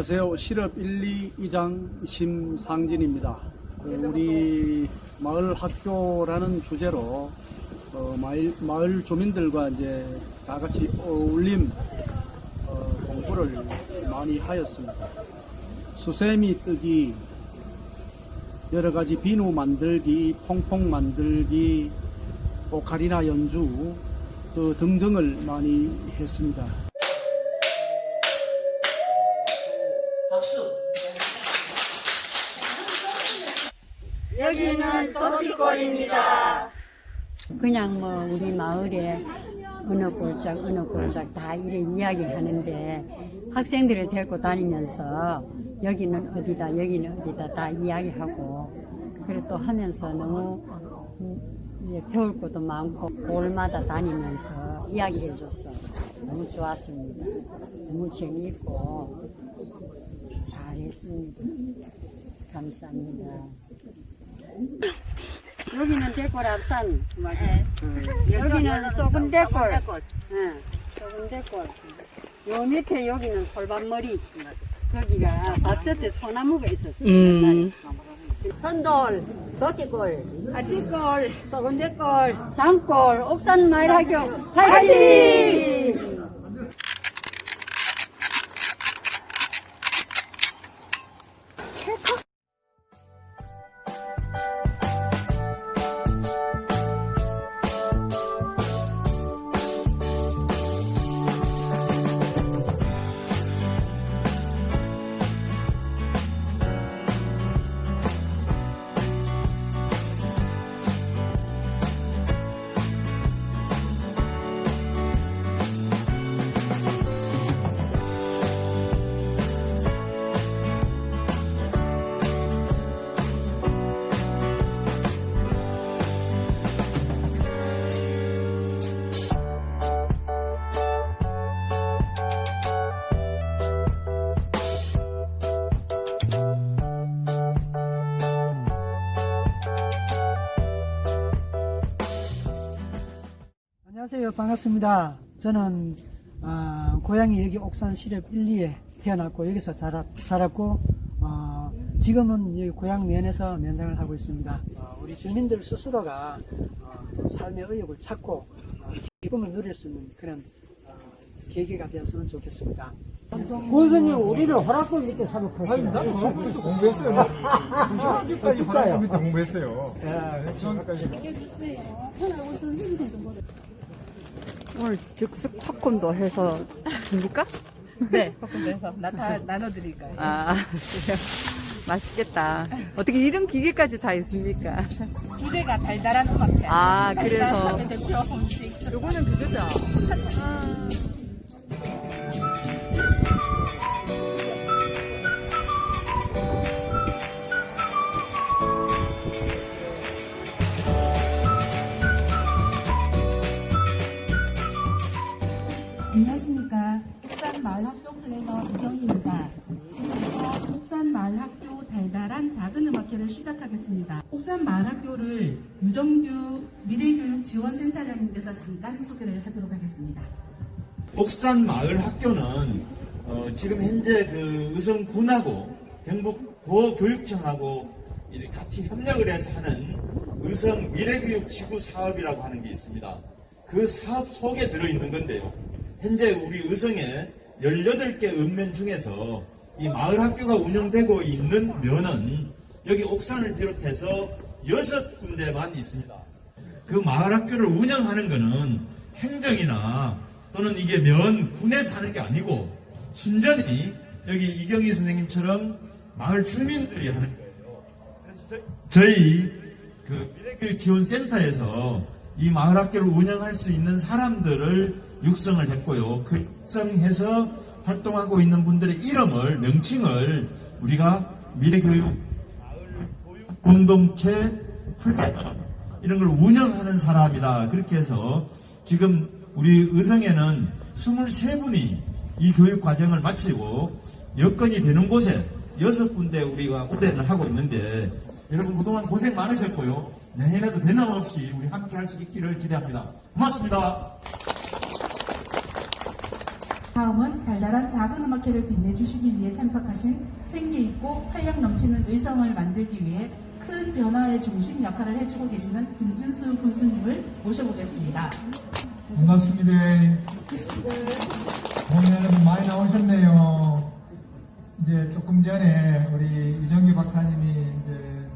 안녕하세요. 실업 1, 2 이장 심상진입니다. 그 우리 마을 학교라는 주제로 어, 마을, 마을 주민들과 이제 다 같이 어울림 어, 공부를 많이 하였습니다. 수세미 뜨기, 여러 가지 비누 만들기, 퐁퐁 만들기, 오카리나 연주 그 등등을 많이 했습니다. 여기는 토끼골입니다. 그냥 뭐 우리 마을에 어느 골짝 어느 골짝 다 이런 이야기 하는데 학생들을 데리고 다니면서 여기는 어디다 여기는 어디다 다 이야기하고 그리고 또 하면서 너무 음, 배울 것도 많고 골마다 다니면서 이야기해줘서 너무 좋았습니다. 너무 재미있고 잘했습니다. 감사합니다. 여기는 대골 앞산. 여기는 썩은 대골. 응, 썩은 대골. 요 밑에 여기는 솔밭머리. 거기가 밭밭에 소나무가 있었어요. 옛날에. 선돌, 토끼골. 아치골, 썩은 대골, 장골, 옥산 마을 학교 파이팅! 안녕하세요. 반갑습니다. 저는 아, 고향이 여기 옥산 시렵 1, 2에 태어났고 여기서 자라, 자랐고 어, 지금은 여기 고향 면에서 면상을 하고 있습니다. 어, 우리 주민들 스스로가 어, 또 삶의 의욕을 찾고 어, 기쁨을 누릴 수 있는 그런 어, 계기가 되었으면 좋겠습니다. 원선님 우리를 허락권 밑에 사놓고 아니, 나는 학교에서 공부했어요. 무슨 학교까지 화학교 밑에 공부했어요. 오늘 즉석 팝콘도 해서 줍니까? 네, 팝콘도 해서 나 다 나눠드릴까요? 아, 그래요. 맛있겠다. 어떻게 이런 기계까지 다 있습니까? 주제가 달달한 것 같아요. 아, 그래서. 달달함의 대표 음식. 요거는 그거죠? 안 옥산마을학교를 유정규 미래교육지원센터장님께서 잠깐 소개를 하도록 하겠습니다. 옥산 마을 학교는 어, 지금 현재 그 의성군하고 경북 도교육청하고 이렇게 같이 협력을 해서 하는 의성 미래교육 지구 사업이라고 하는 게 있습니다. 그 사업 속에 들어있는 건데요. 현재 우리 의성에 18개 읍면 중에서 이 마을 학교가 운영되고 있는 면은 여기 옥산을 비롯해서 6군데만 있습니다. 그 마을 학교를 운영하는 것은 행정이나 또는 이게 면 군에서 하는 게 아니고 순전히 여기 이경희 선생님처럼 마을 주민들이 하는 거예요. 그래서 저희, 그 미래교육 지원센터에서 이 마을 학교를 운영할 수 있는 사람들을 육성을 했고요. 그 육성해서 활동하고 있는 분들의 이름을 명칭을 우리가 미래교육 공동체 플랫폼 이런 걸 운영하는 사람이다. 그렇게 해서 지금 우리 의성에는 23분이 이 교육 과정을 마치고 여건이 되는 곳에 여섯 군데 우리가 우대를 하고 있는데 여러분 그동안 고생 많으셨고요. 내년에도 변함없이 우리 함께 할 수 있기를 기대합니다. 고맙습니다. 다음은 달달한 작은 음악회를 빛내주시기 위해 참석하신 생기 있고 활력 넘치는 의성을 만들기 위해 큰 변화의 중심 역할을 해주고 계시는 김준수 군수님을 모셔보겠습니다. 반갑습니다. 오늘 많이 나오셨네요. 이제 조금 전에 우리 이정규 박사님이 이제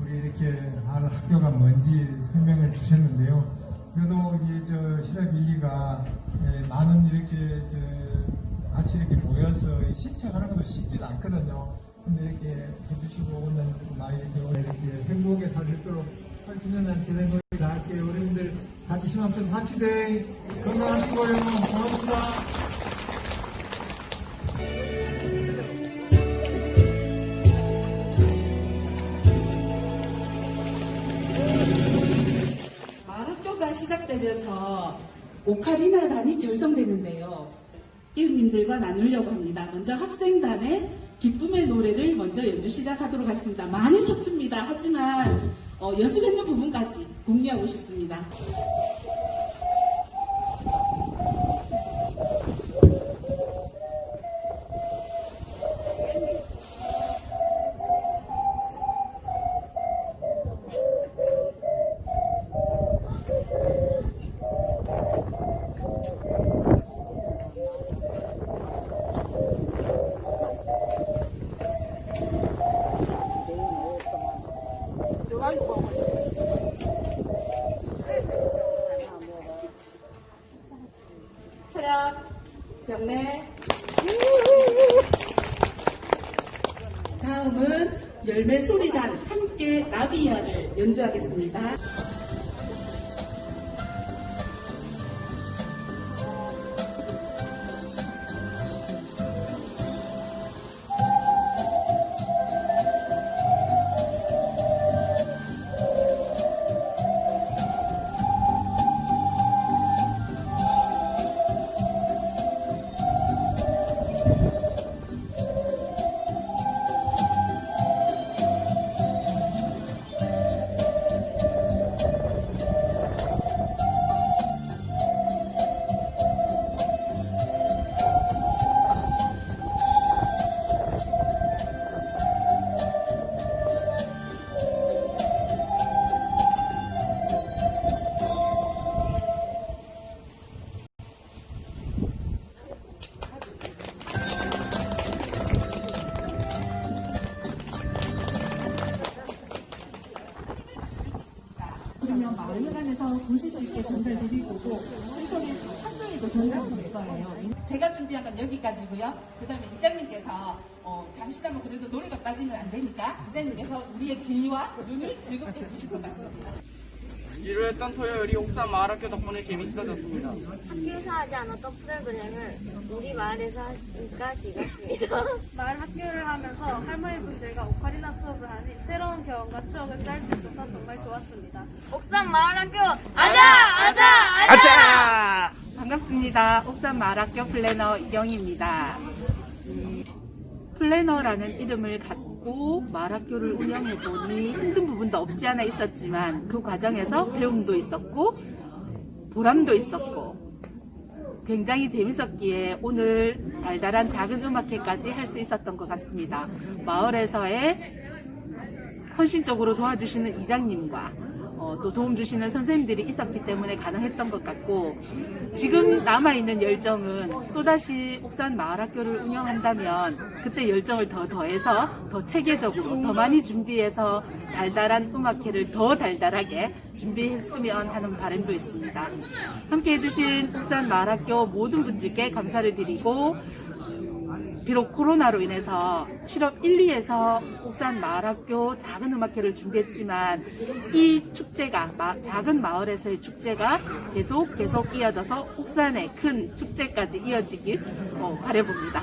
우리 이렇게 할 학교가 뭔지 설명을 주셨는데요. 그래도 이제 저 실업 일리가 예, 많은 이렇게 저 같이 이렇게 모여서 신청하는 것도 쉽지도 않거든요. 이렇게 해주시고 오늘 이렇게 오늘 이렇게 행복하게 살 수 있도록 할 수 있는 한 노력 다할게요. 우리들 같이 힘 합쳐서 합시다. 건강하시고요. 고맙습니다. 마학교가 시작되면서 오카리나단이 결성되는데요. 이웃님들과 나누려고 합니다. 먼저 학생단의 기쁨의 노래를 먼저 연주 시작하도록 하겠습니다. 많이 서툽니다. 하지만 어, 연습했는 부분까지 공유하고 싶습니다. 다음은 열매 소리단 함께 나비야를 연주하겠습니다. 보실 수 있게 전달드릴 거고 그리고 학교에도 전달드릴 거예요. 제가 준비한 건 여기까지고요. 그 다음에 이장님께서 어, 잠시나마 그래도 노래가 빠지면 안 되니까 이장님께서 우리의 귀와 눈을 즐겁게 해주실 것 같습니다. 지루했던 토요일이 옥산 마을학교 덕분에 재밌어졌습니다. 학교에서 하지 않았던 프로그램을 우리 마을에서 하니까 즐겁습니다. 마을 학교를 하면서 할머니분들과 오카리나 수업을 하니 새로운 경험과 추억을 쌓을 수 있어서 정말 좋았습니다. 옥산 마을학교 아자 아자 아자! 반갑습니다. 옥산 마을학교 플래너 이경입니다. 음, 플래너라는 이름을 갖 고 마을학교를 운영해 보니 힘든 부분도 없지 않아 있었지만 그 과정에서 배움도 있었고 보람도 있었고 굉장히 재밌었기에 오늘 달달한 작은 음악회까지 할 수 있었던 것 같습니다. 마을에서의 헌신적으로 도와주시는 이장님과 어, 또 도움 주시는 선생님들이 있었기 때문에 가능했던 것 같고 지금 남아있는 열정은 또다시 옥산 마을학교를 운영한다면 그때 열정을 더 더해서 더 체계적으로 더 많이 준비해서 달달한 음악회를 더 달달하게 준비했으면 하는 바람도 있습니다. 함께 해주신 옥산 마을학교 모든 분들께 감사를 드리고 비록 코로나로 인해서 실업 1, 2에서 옥산 마을학교 작은 음악회를 준비했지만 이 축제가 마- 작은 마을에서의 축제가 계속 계속 이어져서 옥산의 큰 축제까지 이어지길 어, 바라봅니다.